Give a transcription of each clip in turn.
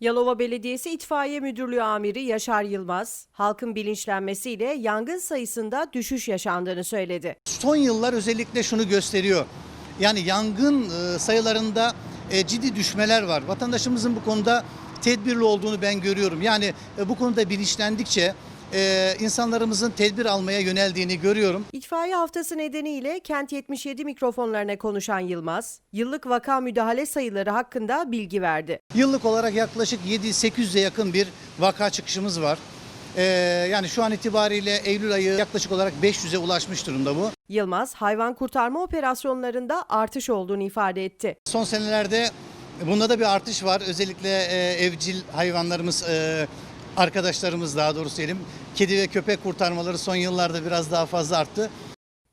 Yalova Belediyesi İtfaiye Müdürlüğü Amiri Yaşar Yılmaz, halkın bilinçlenmesiyle yangın sayısında düşüş yaşandığını söyledi. Son yıllar özellikle şunu gösteriyor. Yani yangın e, sayılarında e, ciddi düşmeler var. Vatandaşımızın bu konuda tedbirli olduğunu ben görüyorum. Yani e, bu konuda bilinçlendikçe e, insanlarımızın tedbir almaya yöneldiğini görüyorum. İtfaiye haftası nedeniyle Kent 77 mikrofonlarına konuşan Yılmaz, yıllık vaka müdahale sayıları hakkında bilgi verdi. Yıllık olarak yaklaşık 7-800'e yakın bir vaka çıkışımız var. E, yani şu an itibariyle Eylül ayı yaklaşık olarak 500'e ulaşmış durumda bu. Yılmaz, hayvan kurtarma operasyonlarında artış olduğunu ifade etti. Son senelerde bunda da bir artış var. Özellikle e, evcil hayvanlarımız, e, arkadaşlarımız daha doğrusu diyelim. Kedi ve köpek kurtarmaları son yıllarda biraz daha fazla arttı.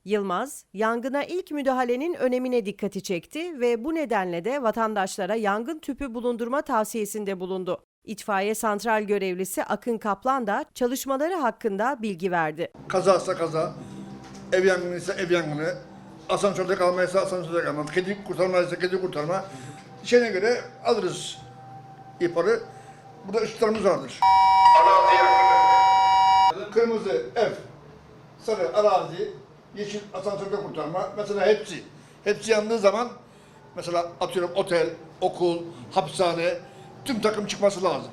Yılmaz, yangına ilk müdahalenin önemine dikkati çekti ve bu nedenle de vatandaşlara yangın tüpü bulundurma tavsiyesinde bulundu. İtfaiye santral görevlisi Akın Kaplan da çalışmaları hakkında bilgi verdi. Kazaysa kaza, ev yangını ise ev yangını, asansörde kalmaysa asansörde kalma, kedi kurtarma ise kedi kurtarma. Şeyine göre alırız ihbarı. Burada ışıklarımız vardır. Kırmızı ev, sarı arazi, yeşil asansörde kurtarma. Mesela hepsi. Hepsi yandığı zaman mesela atıyorum otel, okul, hapishane tüm takım çıkması lazım.